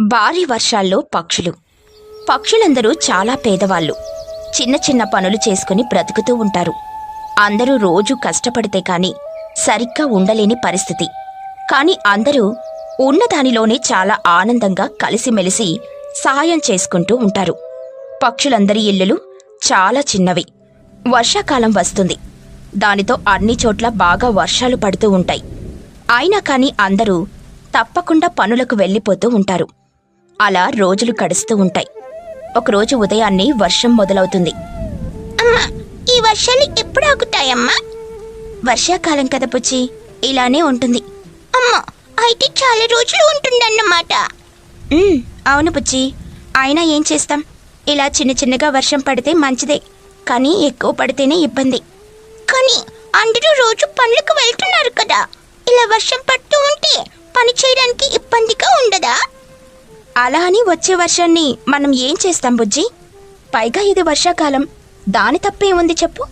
భారీ వర్షాల్లో పక్షులు. పక్షులందరూ చాలా పేదవాళ్ళు. చిన్న చిన్న పనులు చేసుకుని బ్రతుకుతూ ఉంటారు. అందరూ రోజు కష్టపడితే కాని సరిగ్గా ఉండలేని పరిస్థితి. కాని అందరూ ఉన్నదానిలోనే చాలా ఆనందంగా కలిసిమెలిసి సహాయం చేసుకుంటూ ఉంటారు. పక్షులందరి ఇల్లులు చాలా చిన్నవి. వర్షాకాలం వస్తుంది. దానితో అన్ని చోట్ల బాగా వర్షాలు పడుతూ ఉంటాయి. అయినా కాని అందరూ తప్పకుండా పనులకు వెళ్ళిపోతూ ఉంటారు. అలా రోజులు గడుస్తూ ఉంటాయి. ఒకరోజు ఉదయాన్నే వర్షం మొదలవుతుంది. అమ్మా ఈ వర్షాలు ఎప్పుడు ఆగుతాయమ్మా? వర్షాకాలం కదా పుచ్చి ఇలానే ఉంటుంది. అమ్మా అయితే చాలా రోజులు ఉంటుందన్నమాట. అవును పుచ్చి అయినా ఏం చేస్తాం? ఇలా చిన్న చిన్నగా వర్షం పడితే మంచిదే కానీ ఎక్కువ పడితేనే ఇబ్బంది. కానీ అందరూ రోజు పనులకు వెళ్తున్నారు కదా. ఇలా వర్షం పడుతూ ఉంటే పని చేయడానికి ఇబ్బందిగా ఉండదా? అలా అని వచ్చే వర్షాన్ని మనం ఏం చేస్తాం బుజ్జి? పైగా ఇది వర్షాకాలం. దాని తప్పే ఉంది చెప్పు?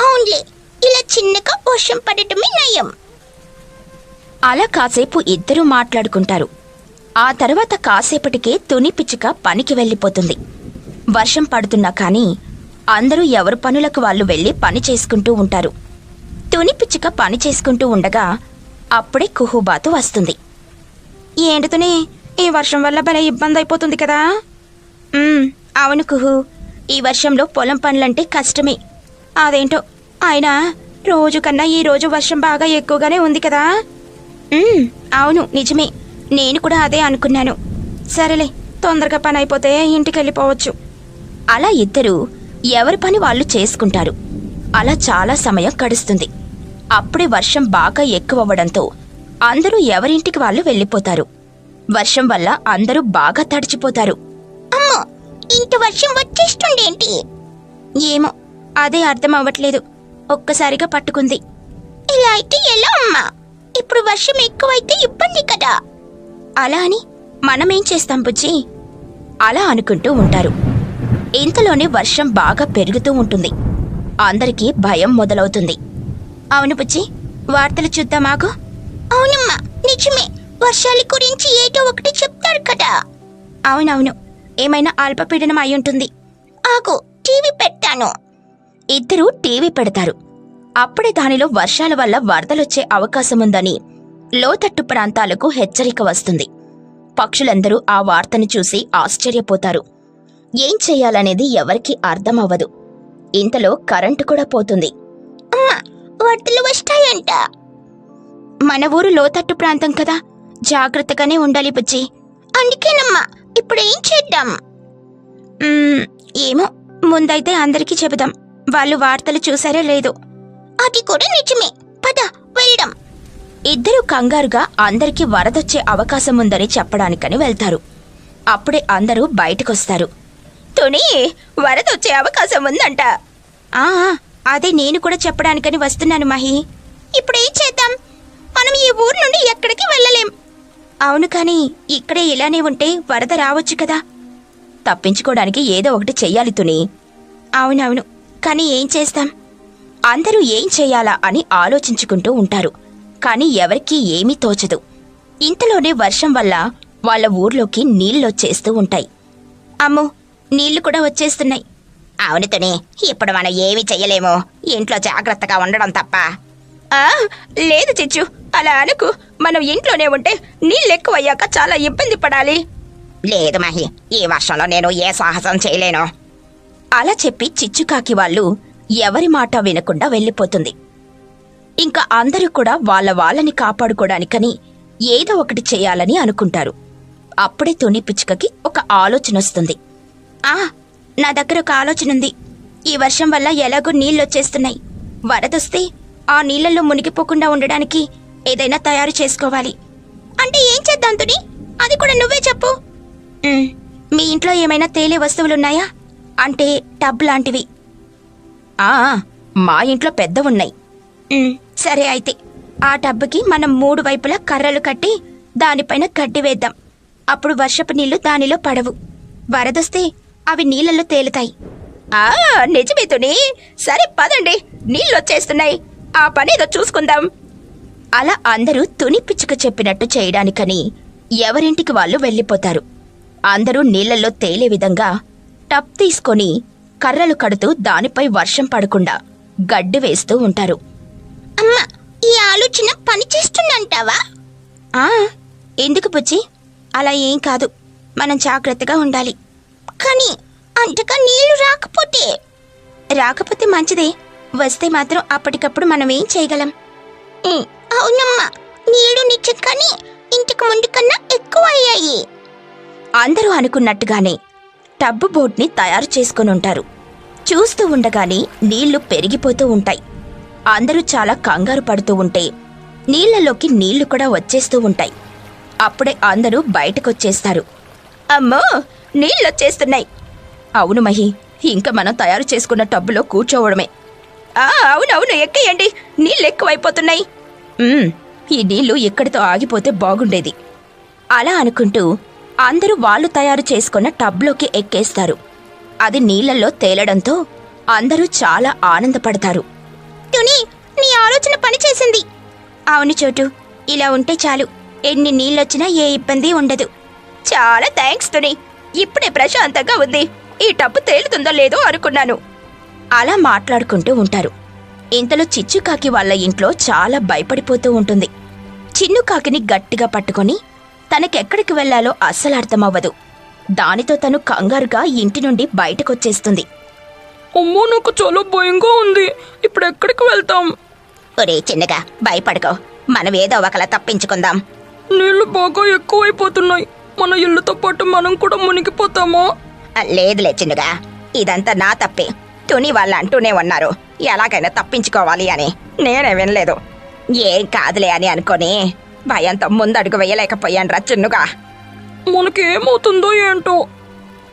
అవునులే ఇలా చిన్నగా వర్షం పడటమే నయం. అలా కాసేపు ఇద్దరూ మాట్లాడుకుంటారు. ఆ తర్వాత కాసేపటికే తుని పిచ్చుక పనికి వెళ్ళిపోతుంది. వర్షం పడుతున్నా కానీ అందరూ ఎవరు పనులకు వాళ్ళు వెళ్ళి పని చేసుకుంటూ ఉంటారు. తుని పిచ్చుక పని చేసుకుంటూ ఉండగా అప్పుడే కుహుబాతు వస్తుంది. ఏంటితుని? ఈ వర్షం వల్ల భలే ఇబ్బంది అయిపోతుంది కదా అవును కుహు. ఈ వర్షంలో పొలం పనులంటే కష్టమే. అదేంటో? అయినా రోజు కన్నా ఈ రోజు వర్షం బాగా ఎక్కువగానే ఉంది కదా? అవును నిజమే. నేను కూడా అదే అనుకున్నాను. సరేలే తొందరగా పని అయిపోతే ఇంటికి వెళ్ళిపోవచ్చు అలా ఇద్దరు ఎవరి పని వాళ్ళు చేసుకుంటారు. అలా చాలా సమయం గడుస్తుంది. అప్పుడే వర్షం బాగా ఎక్కువవ్వడంతో అందరూ ఎవరింటికి వాళ్ళు వెళ్ళిపోతారు. వర్షం వల్ల అందరూ బాగా తడిచిపోతారు. అమ్మో ఇంత వర్షం వచ్చేస్తుండేంటి ఏమో అదే అర్థం అవ్వట్లేదు ఒక్కసారిగా పట్టుకుంది. ఇలా అయితే ఎలా అమ్మా? ఇప్పుడు వర్షం ఎక్కువైతే ఇబ్బంది కదా? అలా అని మనమేం చేస్తాం బుజ్జి? అలా అనుకుంటూ ఉంటారు. ఇంతలోనే వర్షం బాగా పెరుగుతూ ఉంటుంది. అందరికీ భయం మొదలవుతుంది. అవును బుజ్జి. వార్తలు చూద్దామాకు అవునమ్మా నిజమే. వర్షాల గురించి ఏదో ఒకటి చెప్తారు కదా. అవునవును. ఏమైనా అల్పపీడనం అయి ఉంటుంది. ఆగు టీవీ పెట్టాను ఇద్దరూ టీవీ పెడతారు. అప్పుడే దానిలో వర్షాల వల్ల వరదలొచ్చే అవకాశముందని లోతట్టు ప్రాంతాలకు హెచ్చరిక వస్తుంది. పక్షులందరూ ఆ వార్తను చూసి ఆశ్చర్యపోతారు. ఏం చెయ్యాలనేది ఎవరికీ అర్థమవ్వదు. ఇంతలో కరెంటు కూడా పోతుంది. వరదలు వస్తాయంట. మన ఊరు లోతట్టు ప్రాంతం కదా. జాగ్రత్తగానే ఉండాలి బుజ్జి. అందుకేనమ్మా ఇప్పుడు ఏం చేద్దాం? ఏమో ముందైతే అందరికీ చెబుదాం. వాళ్ళు వార్తలు చూసారో లేదు. అది కూడా నిజమే. పద వెళ్దాం. ఇద్దరు కంగారుగా అందరికీ వరదొచ్చే అవకాశం ఉందని చెప్పడానికని వెళ్తారు. అప్పుడే అందరూ బయటకొస్తారు. తుని వరదొచ్చే అవకాశం ఉందంట. ఆ అదే నేను కూడా చెప్పడానికని వస్తున్నాను మహి. ఇప్పుడేం చేద్దాం? మనం ఈ ఊరు నుండి ఎక్కడికి వెళ్ళలేం. అవును కానీ ఇక్కడే ఇలానే ఉంటే వరద రావచ్చు కదా. తప్పించుకోవడానికి ఏదో ఒకటి చెయ్యాలి తుని. అవునవును కానీ ఏం చేస్తాం? అందరూ ఏం చేయాలా అని ఆలోచించుకుంటూ ఉంటారు కానీ ఎవరికీ ఏమీ తోచదు. ఇంతలోనే వర్షం వల్ల వాళ్ళ ఊర్లోకి నీళ్ళొచ్చేస్తూ ఉంటాయి. అమ్మో నీళ్ళు కూడా వచ్చేస్తున్నాయి. అవును తుని ఇప్పుడు మనం ఏమీ చెయ్యలేము. ఇంట్లో జాగ్రత్తగా ఉండడం తప్ప. ఆ, లేదు చిచ్చు అలా అనుకు. మనం ఇంట్లోనే ఉంటే నీళ్ళు ఎక్కువయ్యాక చాలా ఇబ్బంది పడాలి. లేదు మహి ఈ వర్షంలో నేను ఏ సాహసం చేయలేను. అలా చెప్పి చిచ్చుకాకి వాళ్ళు ఎవరి మాట వినకుండా వెళ్ళిపోతుంది. ఇంకా అందరూ కూడా వాళ్ళ వాళ్ళని కాపాడుకోవడానికని ఏదో ఒకటి చేయాలని అనుకుంటారు. అప్పుడే తుని పిచ్చుకకి ఒక ఆలోచన వస్తుంది ఆ నా దగ్గర ఒక ఆలోచన ఉంది. ఈ వర్షం వల్ల ఎలాగో నీళ్ళొచ్చేస్తున్నాయి వరదొస్తే ఆ నీళ్ళల్లో మునిగిపోకుండా ఉండడానికి ఏదైనా తయారు చేసుకోవాలి. అంటే ఏం చేద్దాం తుని అది కూడా నువ్వే చెప్పు. "ఉమ్, మీ ఇంట్లో ఏమైనా తేలే వస్తువులున్నాయా? అంటే టబ్ లాంటివి. ఆ మా ఇంట్లో పెద్ద ఉన్నాయి సరే అయితే. ఆ టబ్బుకి మనం మూడు వైపులా కర్రలు కట్టి దానిపైన గడ్డి వేద్దాం. అప్పుడు వర్షపు నీళ్ళు దానిలో పడవు. వరదొస్తే అవి నీళ్ళల్లో తేలుతాయి. ఆ నిజమే తుని సరే పదండి. నీళ్ళు వచ్చేస్తున్నాయి ఆ పని ఏదో చూసుకుందాం. అలా అందరూ తుని పిచ్చుక చెప్పినట్టు చేయడానికని ఎవరింటికి వాళ్ళు వెళ్ళిపోతారు. అందరూ నీళ్ళలో తేలే విధంగా టప్ తీసుకొని కర్రలు కడుతూ దానిపై వర్షం పడకుండా గడ్డి వేస్తూ ఉంటారు. అమ్మా ఈ ఆలోచన పని చేస్తుందంటావా? ఆ ఎందుకు పుచ్చి అలా ఏం కాదు. మనం జాగ్రత్తగా ఉండాలి. కానీ అంతగా నీళ్ళు రాకపోతే. రాకపోతే మంచిదే. వస్తే మాత్రం అప్పటికప్పుడు మనం ఏం చేయగలం? అవునమ్మా. నీళ్ళు నిత్యం కానీ ఇంతకు ముందు కన్నా ఎక్కువ అయ్యాయి అందరూ అనుకున్నట్టుగానే టబ్బు బోట్ని తయారు చేసుకుని ఉంటారు చూస్తూ ఉండగానే నీళ్ళు పెరిగిపోతూ ఉంటాయి. అందరూ చాలా కంగారు పడుతూ ఉంటే నీళ్ళలోకి నీళ్ళు కూడా వచ్చేస్తూ ఉంటాయి. అప్పుడే అందరూ బయటకొచ్చేస్తారు. అమ్మో! నీళ్ళొచ్చేస్తున్నాయి. అవును మహి ఇంకా మనం తయారు చేసుకున్న టబ్బులో కూర్చోవడమే. ఆ అవునవును ఎక్కేయండి. నీళ్ళు ఎక్కువైపోతున్నాయి ఈ నీళ్ళు ఇక్కడితో ఆగిపోతే బాగుండేది. అలా అనుకుంటూ అందరూ వాళ్ళు తయారు చేసుకున్న టబ్లోకి ఎక్కేస్తారు. అది నీళ్ళలో తేలడంతో అందరూ చాలా ఆనందపడతారు. తుని నీ ఆలోచన పనిచేసింది అవును చోటు ఇలా ఉంటే చాలు. ఎన్ని నీళ్ళొచ్చినా ఏ ఇబ్బంది ఉండదు. చాలా థ్యాంక్స్ తుని. ఇప్పుడే ప్రశాంతంగా ఉంది. ఈ టబ్బు తేలుతుందో లేదో అనుకున్నాను. అలా మాట్లాడుకుంటూ ఉంటారు. ఇంతలో చిచ్చుకాకి వాళ్ళ ఇంట్లో చాలా భయపడిపోతూ ఉంటుంది. చిన్నుకాకిని గట్టిగా పట్టుకొని తనకెక్కడికి వెళ్ళాలో అస్సలు అర్థమవ్వదు. దానితో తను కంగారుగా ఇంటి నుండి బయటకొచ్చేస్తుంది. అమ్మో నాకు చాలా భయంగా ఉంది. ఇప్పుడు ఎక్కడికి వెళ్తాం? ఒరే చిన్నగా భయపడకో. మనం ఏదో ఒకలా తప్పించుకుందాం. నీళ్ళు బాగా ఎక్కువైపోతున్నాయి. మన ఇల్లుతో పాటు మనం కూడా మునిగిపోతామా? లేదులే చిన్నగా. ఇదంతా నా తప్పే. తుని వాళ్ళు అంటూనే ఉన్నారు. ఎలాగైనా తప్పించుకోవాలి అని. నేనే వినలేదు. ఏం కాదులే అని అనుకొని భయంతో ముందడుగు వేయలేకపోయాను రా చిన్నుగా. మనకేమవుతుందో ఏంటో?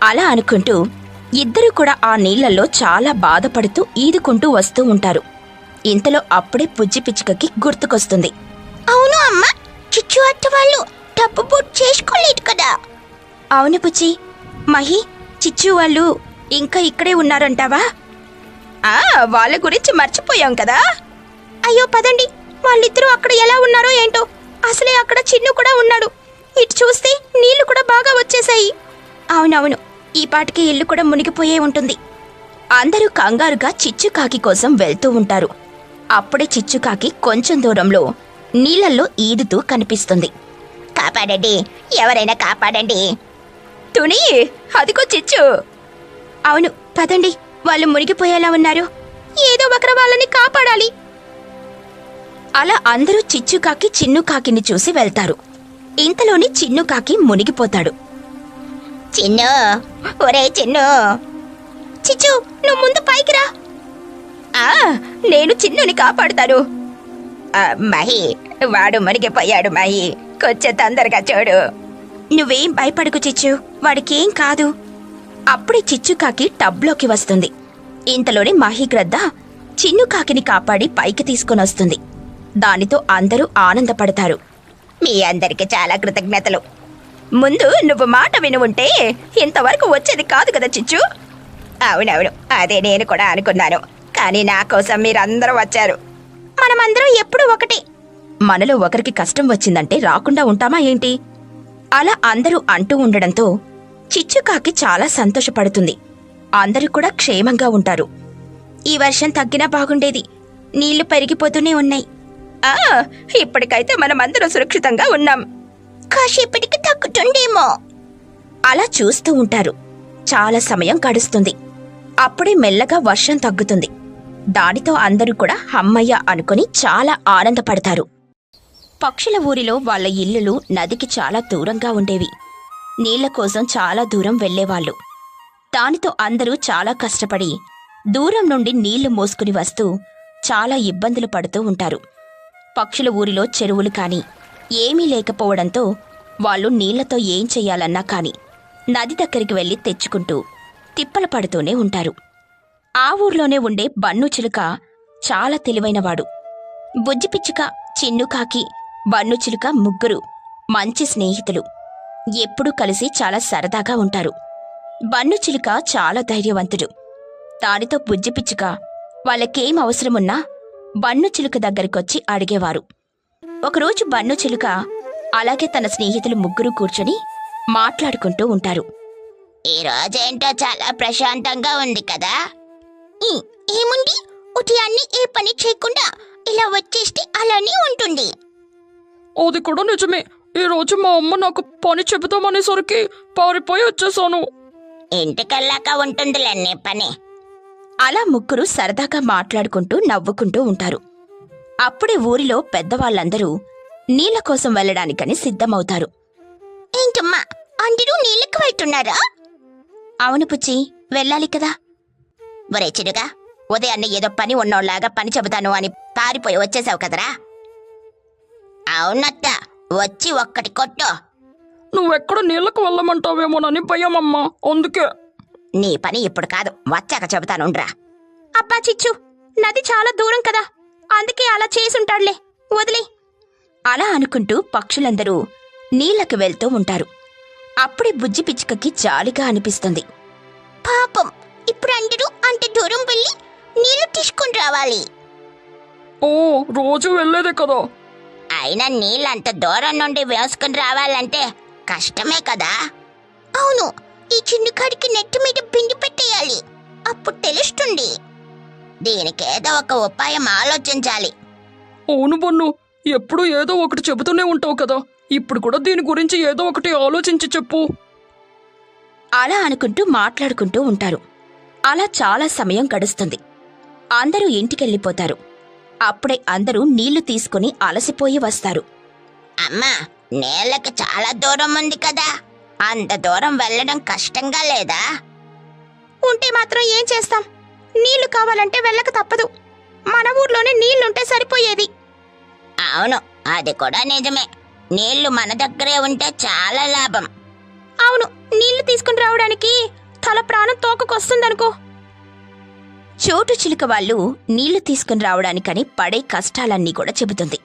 అలా అనుకుంటూ ఇద్దరు కూడా ఆ నీళ్ళలో చాలా బాధపడుతూ ఈదుకుంటూ వస్తూ ఉంటారు. ఇంతలో అప్పుడే పుజ్జి పిచ్చుకకి గుర్తుకొస్తుంది. అవును అమ్మ. చిచ్చు అత్త వాళ్ళు. డబ్బు బుట్ చేసుకోలేదు కదా. అవును పుచ్చి మహి చిచ్చు వాళ్ళు ఇంకా ఇక్కడే ఉన్నారంటావా? ఆ వాళ్ళ గురించి మర్చిపోయాం కదా. అయ్యో పదండి. వాళ్ళిద్దరూ అక్కడ ఎలా ఉన్నారో ఏంటో. అసలే అక్కడ చిన్ను కూడా ఉన్నాడు. ఇటు చూస్తే నీళ్ళు కూడా బాగా వచ్చేసాయి అవునవును. ఈ పాటికి ఇల్లు కూడా మునిగిపోయే ఉంటుంది. అందరూ కంగారుగా చిచ్చుకాకి కోసం వెళ్తూ ఉంటారు. అప్పుడే చిచ్చుకాకి కొంచెం దూరంలో నీళ్ళల్లో ఈదుతూ కనిపిస్తుంది. కాపాడండి. ఎవరైనా కాపాడండి. తుని అదిగో చిచ్చు. అవును పదండి. వాళ్ళు మునిగిపోయేలా ఉన్నారు. ఏదో ఒకరు వాళ్ళని కాపాడాలి. అలా అందరూ చిచ్చుకాకి చిన్నుకాకిని చూసి వెళ్తారు. ఇంతలోని చిన్నుకాకి మునిగిపోతాడు. చిన్ను ఒరే చిన్ను. చిచ్చు నువ్వు ముందు పైకి రా. ఆ నేను చిన్నుని కాపాడుతాను. మహి వాడు మునిగిపోయాడు మహి. కొంచెం తొందరగా చూడు. నువ్వేం భయపడకు చిచ్చు వాడికేం కాదు. అప్పుడే చిచ్చుకాకి టబ్లోకి వస్తుంది. ఇంతలోనే మహిగ్రద్ద చిన్నుకాకిని కాపాడి పైకి తీసుకుని వస్తుంది. దానితో అందరూ ఆనందపడతారు. మీ అందరికి చాలా కృతజ్ఞతలు. ముందు నువ్వు మాట విని ఉంటే ఇంతవరకు వచ్చేది కాదు కదా చిచ్చు? అవునవును అదే నేను కూడా అనుకున్నాను. కానీ నా కోసం మీరందరూ వచ్చారు. మనమందరం ఎప్పుడూ ఒకటే. మనలో ఒకరికి కష్టం వచ్చిందంటే రాకుండా ఉంటామా ఏంటి? అలా అందరూ అంటూ ఉండడంతో చిచ్చుకాకి చాలా సంతోషపడుతుంది. అందరూ కూడా క్షేమంగా ఉంటారు. ఈ వర్షం తగ్గినా బాగుండేది. నీళ్ళు పెరిగిపోతూనే ఉన్నాయి. ఆ ఇప్పటికైతే మనమందరం సురక్షితంగా ఉన్నాం. కాసేపటికి తగ్గుతుండేమో అలా చూస్తూ ఉంటారు. చాలా సమయం గడుస్తుంది. అప్పుడే మెల్లగా వర్షం తగ్గుతుంది. దానితో అందరూ కూడా హమ్మయ్య అనుకుని చాలా ఆనందపడతారు. పక్షుల ఊరిలో వాళ్ళ ఇల్లులు నదికి చాలా దూరంగా ఉండేవి. నీళ్ళ కోసం చాలా దూరం వెళ్ళేవాళ్ళు. దానితో అందరూ చాలా కష్టపడి దూరం నుండి నీళ్ళు మోసుకుని వస్తూ చాలా ఇబ్బందులు పడుతూ ఉంటారు. పక్షుల ఊరిలో చెరువులు కాని ఏమీ లేకపోవడంతో వాళ్ళు నీళ్ళతో ఏం చెయ్యాలన్నా కాని నది దగ్గరికి వెళ్ళి తెచ్చుకుంటూ తిప్పలు పడుతూనే ఉంటారు. ఆ ఊర్లోనే ఉండే బన్ను చిలుక చాలా తెలివైనవాడు. బుజ్జిపిచ్చుక చిన్నుకాకి బన్ను చిలుక ముగ్గురు మంచి స్నేహితులు. ఎప్పుడూ కలిసి చాలా సరదాగా ఉంటారు. బన్ను చిలుక చాలా ధైర్యవంతుడు. దానితో బుజ్జి పిచ్చుక వాళ్ళకేం అవసరమున్నా బన్ను చిలుక దగ్గరికొచ్చి అడిగేవారు. ఒకరోజు బన్ను చిలుక అలాగే తన స్నేహితులు ముగ్గురు కూర్చొని మాట్లాడుకుంటూ ఉంటారు. ఈ రోజేంటో చాలా ప్రశాంతంగా ఉంది కదా. ఏముంది? ఉదయాన్నే ఏ పని చేయకుండా ఇలా వచ్చేస్తే అలానే ఉంటుంది. అది కూడా నిజమే. ఈ రోజు మా అమ్మ నాకు పని చెబుతామనేసరికి పారిపోయి వచ్చేసాను. ఇంటికెళ్ళాక ఉంటుందిలే నీ పని. అలా ముగ్గురు సరదాగా మాట్లాడుకుంటూ నవ్వుకుంటూ ఉంటారు. అప్పుడే ఊరిలో పెద్దవాళ్ళందరూ నీళ్ళ కోసం వెళ్ళడానికని సిద్ధమవుతారు. ఏంటమ్మా అందరూ నీళ్ళకి వెళ్తున్నారా? అవును పుచ్చి వెళ్ళాలి కదా. ఒరే చిడుగా ఉదయాన్నే ఏదో పని ఉన్నోళ్ళలాగా పని చెబుతాను అని పారిపోయి వచ్చేసావు కదరా? అవునత్త వచ్చి ఒక్కటి కొట్టు. నువ్వెక్కడ నీళ్ళకు వెళ్ళమంటావేమోనని భయమమ్మా అందుకే. నీ పని ఇప్పుడు కాదు వచ్చాక చెబుతానుండ్రా అబ్బా చిచ్చు నది చాలా దూరం కదా అందుకే అలా చేసుంటాడులే వదిలే. అలా అనుకుంటూ పక్షులందరూ నీళ్ళకి వెళ్తూ ఉంటారు. అప్పుడే బుజ్జి పిచ్చుకకి జాలిగా అనిపిస్తుంది. పాపం ఇప్పుడు అందరూ అంత దూరం వెళ్ళి నీళ్ళు తీసుకుని రావాలి. ఓ రోజు వెళ్ళేదే కదా. అయినా నీళ్ళంత దూరం నుండి వేసుకుని రావాలంటే కష్టమే కదా. అవును ఈ చిన్న కాడికి నెట్టు మీద పిండి పెట్టేయాలి. అప్పుడు తెలుస్తుంది. దీనికేదో ఒక ఉపాయం ఆలోచించాలి. అవును బన్ను ఎప్పుడు ఏదో ఒకటి చెబుతూనే ఉంటావు కదా. ఇప్పుడు కూడా దీని గురించి ఏదో ఒకటి ఆలోచించి చెప్పు. అలా అనుకుంటూ మాట్లాడుకుంటూ ఉంటారు. అలా చాలా సమయం గడుస్తుంది. అందరూ ఇంటికెళ్ళిపోతారు. అప్పుడే అందరూ నీళ్ళు తీసుకుని అలసిపోయి వస్తారు. అమ్మా నేలకి చాలా దూరం ఉంది కదా. అంత దూరం వెళ్ళడం కష్టంగా లేదా? ఉంటే మాత్రం ఏం చేస్తాం? నీళ్ళు కావాలంటే వెళ్ళక తప్పదు. మన ఊర్లోనే నీళ్ళుంటే సరిపోయేది. అవును అది కూడా నిజమే. నీళ్ళు మన దగ్గరే ఉంటే చాలా లాభం. అవును నీళ్ళు తీసుకుని రావడానికి తల ప్రాణం తోకకొస్తుందనుకో. చోటు చిలుక వాళ్ళు నీళ్ళు తీసుకుని రావడానికని పడే కష్టాలన్నీ కూడా చెబుతుంది.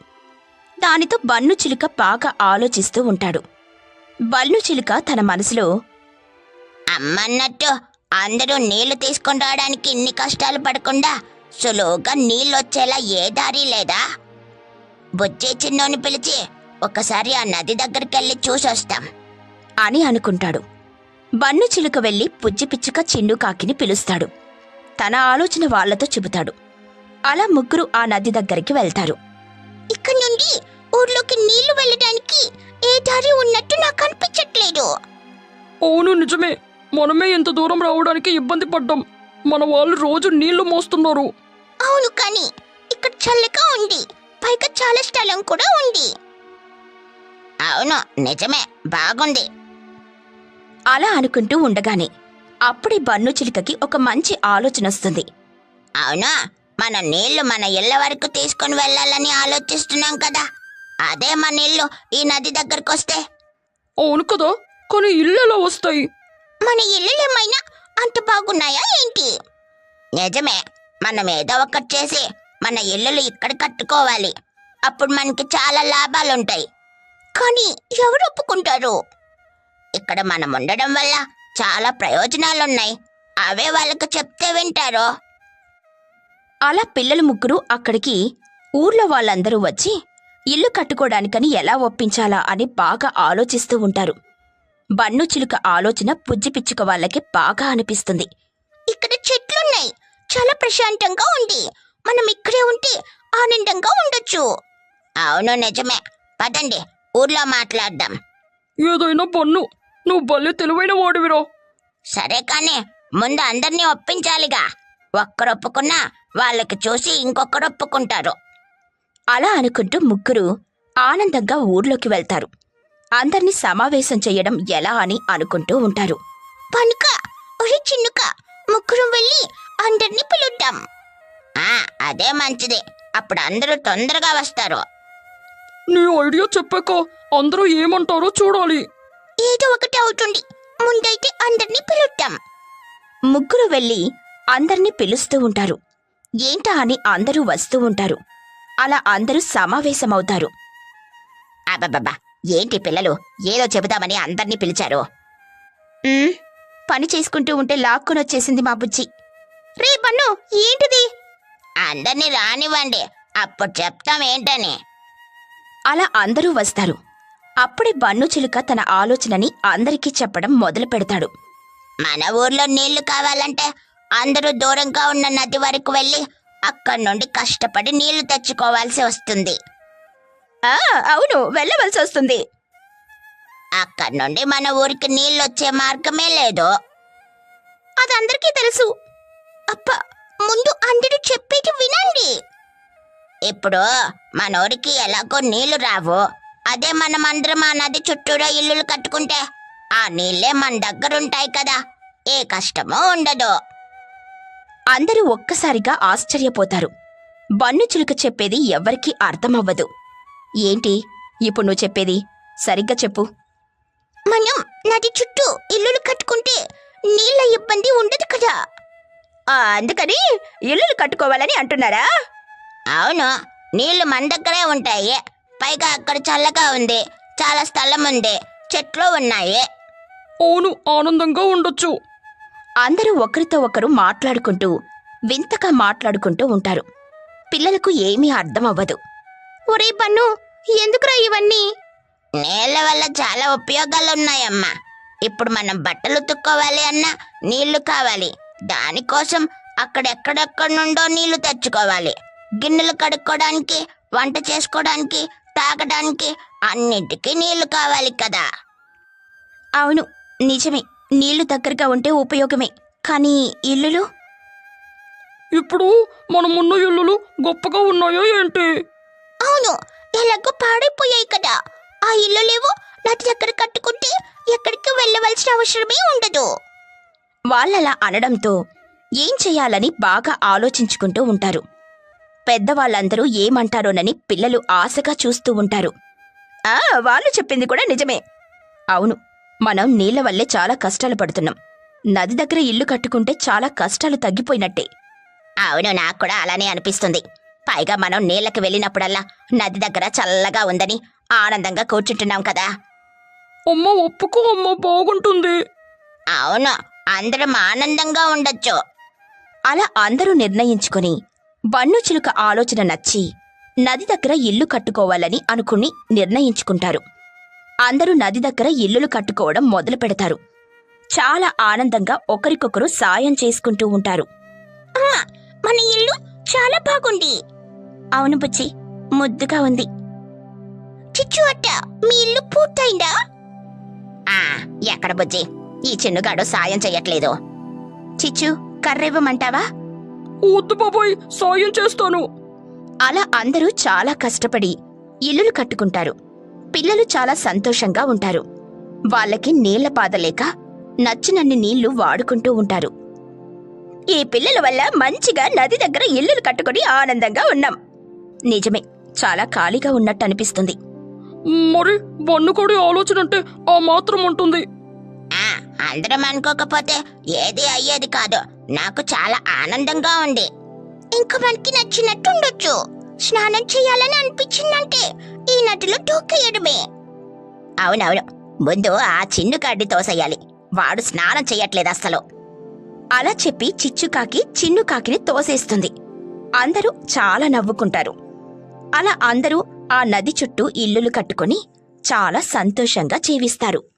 దానితో బన్ను చిలుక బాగా ఆలోచిస్తూ ఉంటాడు. బన్ను చిలుక తన మనసులో అమ్మన్నట్టు అందరూ నీళ్ళు తీసుకుని రావడానికి ఇన్ని కష్టాలు పడకుండా సులువుగా నీళ్ళొచ్చేలా ఏ దారి లేదా? బుజ్జి చిన్నోని పిలిచి ఒకసారి ఆ నది దగ్గరికెళ్ళి చూసొస్తాం. అని అనుకుంటాడు. బన్ను చిలుక వెళ్ళి పుజ్జి పిచ్చుక చిన్ను కాకిని పిలుస్తాడు. తన ఆలోచన వాళ్ళతో చెబుతాడు. అలా ముగ్గురు ఆ నది దగ్గరికి వెళ్తారు. ఇక్కడ నుండి ఊర్లోకి నీళ్ళు వెళ్ళడానికి ఏ దారి ఉన్నట్టు నాకు అనిపించట్లేదు. అవును నిజమే. మనమే ఇంత దూరం రావడానికి ఇబ్బంది పడ్డాం. మన వాళ్ళు రోజు నీళ్ళు మోస్తున్నారు. అవును కానీ ఇక్కడ చల్లగా ఉంది. పైగా చాలా స్థలం కూడా ఉంది. అవును నిజమే. బాగుంది. అలా అనుకుంటూ ఉండగానే అప్పుడే బన్ను చిలుకకి ఒక మంచి ఆలోచన వస్తుంది. అవునా? మన నీళ్ళు మన ఇళ్ళ వరకు తీసుకుని వెళ్ళాలని ఆలోచిస్తున్నాం కదా. అదే మన ఇల్లు ఈ నది దగ్గరకు వస్తే అవును కదా కానీ ఎలా వస్తాయి? మన ఇల్లు ఏమైనా అంత బాగున్నాయా ఏంటి? నిజమే మనం ఏదో ఒకటి చేసి మన ఇల్లులు ఇక్కడ కట్టుకోవాలి. అప్పుడు మనకి చాలా లాభాలుంటాయి. కానీ ఎవరు ఒప్పుకుంటారు? ఇక్కడ మనం ఉండడం వల్ల చాలా ప్రయోజనాలున్నాయి. అవే వాళ్ళకు చెప్తే వింటారు. అలా పిల్లలు ముగ్గురు అక్కడికి ఊర్లో వాళ్ళందరూ వచ్చి ఇల్లు కట్టుకోవడానికని ఎలా ఒప్పించాలా అని బాగా ఆలోచిస్తూ ఉంటారు. బన్ను చిలుక ఆలోచన పుజ్జి పిచ్చుక వాళ్ళకి బాగా అనిపిస్తుంది. ఇక్కడ చెట్లున్నాయి. చాలా ప్రశాంతంగా ఉంది. మనం ఇక్కడే ఉంటే ఆనందంగా ఉండొచ్చు. అవును నిజమే. పదండి ఊర్లో మాట్లాడదాం. ఏదైనా పన్ను నువ్వు భలే తెలివైన వాడివిరా. సరే కానీ ముందు అందరినీ ఒప్పించాలిగా. ఒక్కరు ఒప్పుకున్నా వాళ్ళకి చూసి ఇంకొకరు ఒప్పుకుంటారు. అలా అనుకుంటూ ముగ్గురు ఆనందంగా ఊర్లోకి వెళ్తారు. అందర్నీ సమావేశం చేయడం ఎలా అని అనుకుంటూ ఉంటారు. పనుక ఒరే చిన్నుక ముగ్గురు వెళ్ళి అందరినీ పిలుద్దాం. అదే మంచిది. అప్పుడు అందరూ తొందరగా వస్తారు. నీ ఐడియా చెప్పాక అందరూ ఏమంటారో చూడాలి. ఏదో ఒకటి అవుతుంది. ముందైతే అందరినీ పిలుద్దాం. ముగ్గురు వెళ్ళి అందర్నీ పిలుస్తూ ఉంటారు. ఏంటా అని అందరూ వస్తూ ఉంటారు. అలా అందరూ సమావేశమవుతారు. అబ్బబ్బబ్బా ఏంటి పిల్లలు? ఏదో చెబుదామని అందర్నీ పిలిచారు. "ఉమ్, పని చేసుకుంటూ ఉంటే లాక్కునొచ్చేసింది మా బుజ్జి. రే పన్ను ఏంటిది? అందరినీ రానివ్వండి అప్పుడు చెప్తాం ఏంటని. అలా అందరూ వస్తారు. అప్పుడే బన్ను చిలుక తన ఆలోచనని అందరికీ చెప్పడం మొదలు పెడతాడు. మన ఊర్లో నీళ్ళు కావాలంటే అందరూ దూరంగా ఉన్న నది వరకు వెళ్ళి అక్కడి నుండి కష్టపడి నీళ్ళు తెచ్చుకోవాల్సి వస్తుంది. ఆ అవును వెళ్ళవలసి వస్తుంది. అక్కడి నుండి మన ఊరికి నీళ్ళు వచ్చే మార్గమే లేదు. అది అందరికీ తెలుసు. అప్ప ముందు అందరూ చెప్పేది వినండి. ఇప్పుడు మన ఊరికి ఎలాగో నీళ్ళు రావు. అదే మనం అందరం ఆ నది చుట్టూరా ఇల్లులు కట్టుకుంటే ఆ నీళ్ళే మన దగ్గరుంటాయి కదా. ఏ కష్టమూ ఉండదు. అందరూ ఒక్కసారిగా ఆశ్చర్యపోతారు. బన్ను చిలుక చెప్పేది ఎవ్వరికీ అర్థమవ్వదు. ఏంటి? ఇప్పుడు నువ్వు చెప్పేది? సరిగ్గా చెప్పు. మనం నది చుట్టూ ఇల్లులు కట్టుకుంటే నీళ్ళ ఇబ్బంది ఉండదు కదా. అందుకని ఇల్లులు కట్టుకోవాలని అంటున్నారా? అవును నీళ్ళు మన దగ్గరే ఉంటాయి. పైగా అక్కడ చల్లగా ఉంది. చాలా స్థలం ఉంది చెట్లు ఉన్నాయి. అవును ఆనందంగా ఉండొచ్చు. అందరూ ఒకరితో ఒకరు మాట్లాడుకుంటూ వింతగా మాట్లాడుకుంటూ ఉంటారు. పిల్లలకు ఏమీ అర్థమవ్వదు. ఒరే బన్ను ఎందుకురా ఇవన్నీ? నీళ్ళ వల్ల చాలా ఉపయోగాలు ఉన్నాయమ్మా ఇప్పుడు మనం బట్టలు ఉతుక్కోవాలి అన్నా నీళ్ళు కావాలి. దానికోసం అక్కడెక్కడెక్కడి నుండో నీళ్ళు తెచ్చుకోవాలి. గిన్నెలు కడుక్కోవడానికి వంట చేసుకోవడానికి తాగడానికి అన్నిటికీ నీళ్ళు కావాలి కదా. అవును నిజమే. నీళ్ళు దగ్గరగా ఉంటే ఉపయోగమే. కానీ ఇల్లులు? ఇప్పుడు మనమున్న ఇల్లులు గొప్పగా ఉన్నాయో ఏంటి? అవును ఎలాగో పాడైపోయాయి కదా. ఆ ఇల్లు లేవు నది దగ్గర కట్టుకుంటే ఎక్కడికి వెళ్ళవలసిన అవసరమే ఉండదు. వాళ్ళలా అనడంతో ఏం చెయ్యాలని బాగా ఆలోచించుకుంటూ ఉంటారు. పెద్దవాళ్ళందరూ ఏమంటారోనని పిల్లలు ఆశగా చూస్తూ ఉంటారు. ఆ వాళ్ళు చెప్పింది కూడా నిజమే. అవును మనం నీళ్ళ వల్లే చాలా కష్టాలు పడుతున్నాం. నది దగ్గర ఇల్లు కట్టుకుంటే చాలా కష్టాలు తగ్గిపోయినట్టే. అవును నాకు కూడా అలానే అనిపిస్తుంది. పైగా మనం నీళ్ళకి వెళ్ళినప్పుడల్లా నది దగ్గర చల్లగా ఉందని ఆనందంగా కూర్చుంటున్నాం కదా. అమ్మ ఒప్పుకో అమ్మ బాగుంటుంది. అవును అందరం ఆనందంగా ఉండొచ్చు. అలా అందరూ నిర్ణయించుకొని బన్ను చిలుక ఆలోచన నచ్చి నది దగ్గర ఇల్లు కట్టుకోవాలని అనుకుని నిర్ణయించుకుంటారు. అందరూ నది దగ్గర ఇల్లులు కట్టుకోవడం మొదలు పెడతారు. చాలా ఆనందంగా ఒకరికొకరు సాయం చేసుకుంటూ ఉంటారు. మన ఇల్లు చాలా బాగుంది. అవును బుచ్చి ముద్దుగా ఉంది. చిచ్చు అట్ట మీ ఇల్లు పూర్తయిందా? ఆ ఎక్కడ బుజ్జి? ఈ చిన్నుగాడు సాయం చెయ్యట్లేదు. చిచ్చు కర్రివ్వమంటావా? వద్దు బాబాయ్ సాయం చేస్తాను. అలా అందరూ చాలా కష్టపడి ఇల్లులు కట్టుకుంటారు. పిల్లలు చాలా సంతోషంగా ఉంటారు. వాళ్ళకి నీళ్ళ బాధ లేక నచ్చినన్ని నీళ్ళు వాడుకుంటూ ఉంటారు. ఈ పిల్లల వల్ల మంచిగా నది దగ్గర ఇల్లులు కట్టుకుని ఆనందంగా ఉన్నాం. నిజమే చాలా ఖాళీగా ఉన్నట్టు అనిపిస్తుంది. మరి బన్నుకోడి ఆలోచన అంటే ఆ మాత్రం ఉంటుంది. అందరం అనుకోకపోతే ఏది అయ్యేది కాదు. నాకు చాలా ఆనందంగా ఉంది. ఇంకా మనకి నచ్చినట్టు ఉండొచ్చు. స్నానం చేయాలని అనిపించిందంటే ఈ నదిలో దూకేయడమే అవునవును. ముందు ఆ చిన్ను కడ్డి తోసేయాలి. వాడు స్నానం చెయ్యట్లేదు అస్సలు అలా చెప్పి చిచ్చుకాకి చిన్నుకాకిని తోసేస్తుంది. అందరూ చాలా నవ్వుకుంటారు. అలా అందరూ ఆ నది చుట్టూ ఇల్లులు కట్టుకొని చాలా సంతోషంగా జీవిస్తారు.